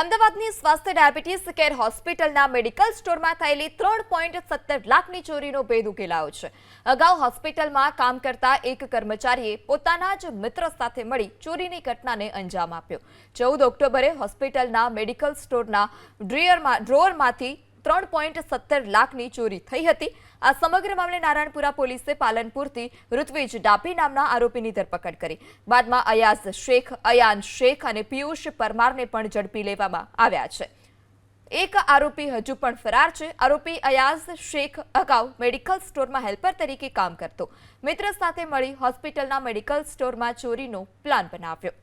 અમદાવાદની સ્વાસ્થ્ય diabetes care હોસ્પિટલના મેડિકલ સ્ટોરમાં થયેલી ત્રણ પોઈન્ટ સત્તર લાખની ચોરીનો ભેદ ઉકેલાયો છે. અગાઉ હોસ્પિટલમાં કામ કરતા એક કર્મચારીએ પોતાના જ મિત્ર સાથે મળી ચોરીની ઘટનાને અંજામ આપ્યો. ચૌદ ઓક્ટોબરે હોસ્પિટલના મેડિકલ સ્ટોરના ડ્રીયરમાં ડ્રોઅરમાંથી ત્રણ પોઈન્ટ સત્તર લાખની ચોરી થઈ હતી. આ સમગ્ર મામલે નારાયણપુરા પોલીસે પાલનપુરથી ઋત્વિજ ડાભી નામના આરોપીની ધરપકડ કરી. બાદમાં અયાઝ શેખ, અયાન શેખ અને પિયુષ પરમારને પણ ઝડપી લેવામાં આવ્યા છે. એક આરોપી હજુ પણ ફરાર છે. આરોપી અયાઝ શેખ અગાઉ મેડિકલ સ્ટોરમાં હેલ્પર તરીકે કામ કરતો. મિત્ર સાથે મળી હોસ્પિટલના મેડિકલ સ્ટોરમાં ચોરીનો પ્લાન બનાવ્યો.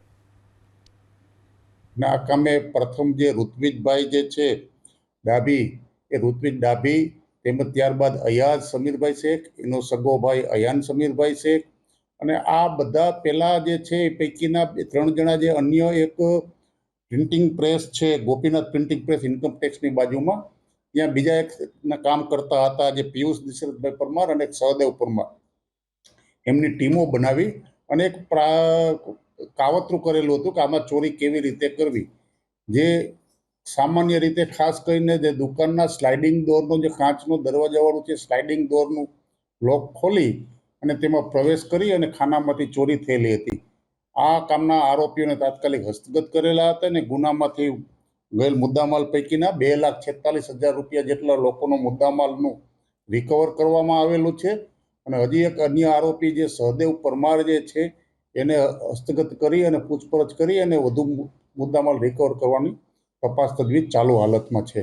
ના, કામે પ્રથમ જે ઋત્વિજભાઈ જે છે, ડાભી એ ઋત્વિક ડાભી, તેમજ ત્યારબાદ અયાજ સમીરભાઈ શેખ, એનો સગો ભાઈ અયાન સમીરભાઈ શેખ. અને આ બધા પહેલાં જે છે એ પૈકીના ત્રણ જણા જે અન્ય એક પ્રિન્ટિંગ પ્રેસ છે, ગોપીનાથ પ્રિન્ટિંગ પ્રેસ ઇન્કમ ટેક્સની બાજુમાં, ત્યાં બીજા એક કામ કરતા હતા જે પિયુષ દશરથભાઈ પરમાર અને એક સહદેવ પરમાર. એમની ટીમો બનાવી અને એક પ્રા, કાવતરું કરેલું હતું કે આમાં ચોરી કેવી રીતે કરવી. જે સામાન્ય રીતે ખાસ કરીને જે દુકાનના સ્લાઇડિંગ ડોરનો જે કાચનો દરવાજાવાળું છે સ્લાઇડિંગ ડોરનું લોક ખોલી અને તેમાં પ્રવેશ કરી અને ખાનામાંથી ચોરી થયેલી હતી. આ કામના આરોપીઓને તાત્કાલિક હસ્તગત કરેલા હતા અને ગુનામાંથી ગયેલ મુદ્દામાલ પૈકીના બે લાખ છેતાલીસ હજાર રૂપિયા જેટલા લોકોનો મુદ્દામાલનું રિકવર કરવામાં આવેલું છે અને હજી એક અન્ય આરોપી જે સહદેવ પરમાર જે છે, એને હસ્તગત કરી અને પૂછપરછ કરી અને વધુ મુદ્દામાલ રિકવર કરવાની તપાસ તજવીજ ચાલુ હાલતમાં છે.